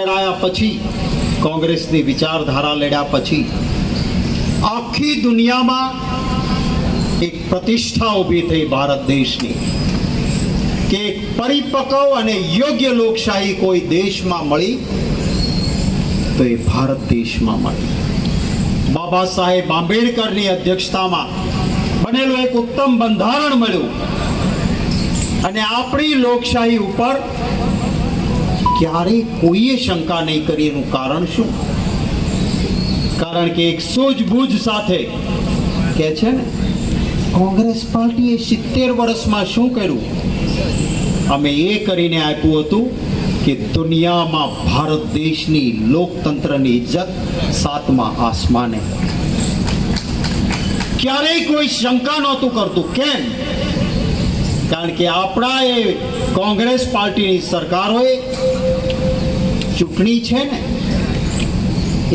લડાયા પછી, કોંગ્રેસની વિચારધારા લેડ્યા પછી, આખી દુનિયામાં એક પ્રતિષ્ઠા ઊભી થઈ ભારત દેશની કે પરિપક્વ અને યોગ્ય લોકશાહી કોઈ દેશમાં મળી, તો એ ભારત દેશમાં મળી. બાબા સાહેબ આંબેડકરની અધ્યક્ષતામાં બનેલું એક ઉત્તમ બંધારણ મળ્યું અને આપણી લોકશાહી ઉપર ક્યારેય કોઈએ શંકા નહીં કરી એનું કારણ શું? કારણ કે એક સૂઝબૂઝ સાથે કે છે ને, કોંગ્રેસ પાર્ટીએ સિત્તેર વર્ષમાં શું કર્યું? અમે એ કરીને આપ્યું હતું કે દુનિયામાં ભારત દેશની લોકતંત્રની ઇજ્જત સાતમા આસમાને. ક્યારેય કોઈ શંકા નહોતું કરતું. કેમ? કારણ કે આપણા એ કોંગ્રેસ પાર્ટીની સરકારોએ ચૂંટણી છે ને,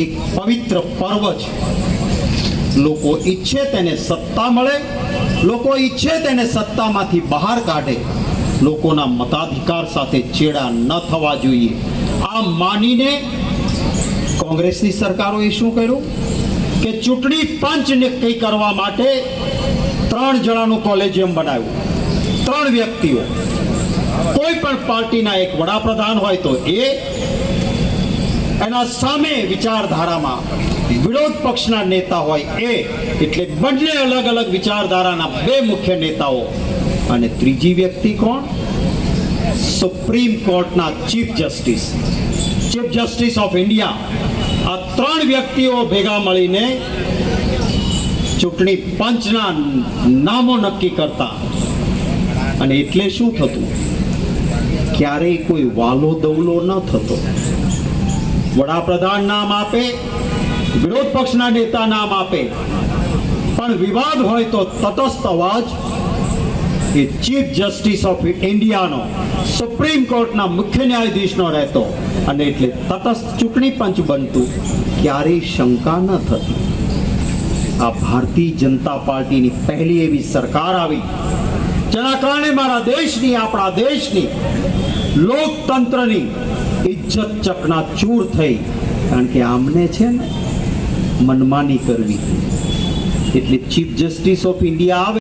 એક પવિત્ર પર્વ છે. લોકો ઈચ્છે તેને સત્તા મળે, લોકો ઈચ્છે તેને સત્તામાંથી બહાર કાઢે. લોકોના મતાધિકાર સાથે ચેડા ન થવા જોઈએ. આ માનીને કોંગ્રેસની સરકારોએ શું કર્યું? કે ચૂંટણી પંચ નક્કી કરવા માટે ત્રણ જણાનું કોલેજિયમ બનાવ્યું. ત્રણ વ્યક્તિઓ. કોઈ પણ પાર્ટીના એક વડાપ્રધાન હોય તો એ એના સામે વિચારધારામાં વિરોધ પક્ષના નેતા હોય એ, એટલે બંને અલગ અલગ વિચારધારાના બે મુખ્ય નેતાઓ. અને ત્રીજી વ્યક્તિ કોણ? સુપ્રીમ કોર્ટના chief justice chief justice of India આ ત્રણ વ્યક્તિઓ ભેગા મળીને ચૂંટણી પંચના નામો નક્કી કરતા. અને એટલે શું થતું? ક્યારેય કોઈ વાલો દવલો ન થતો. વડાપ્રધાન નામ આપે, વિરોધ પક્ષના નેતા નામ આપે. પણ વિવાદ હોય તો તટસ્થ અવાજ એ ચીફ જસ્ટિસ ઓફ ઇન્ડિયાનો, સુપ્રીમ કોર્ટના મુખ્ય ન્યાયાધીશનો રહેતો અને એટલે તટસ્થ ચૂંટણી પંચ બનતું ક્યારેય શંકા ન થતી. આ ભારતીય જનતા પાર્ટીની પહેલી એવી સરકાર આવી, જેના કારણે મારા દેશની, આપણા દેશની લોકતંત્રની ઇજ્જત ચકના ચૂર થઈ. કારણ કે આમને છે ને મનમાની કરવી. એટલે ચીફ જસ્ટિસ ઓફ ઇન્ડિયા આવે.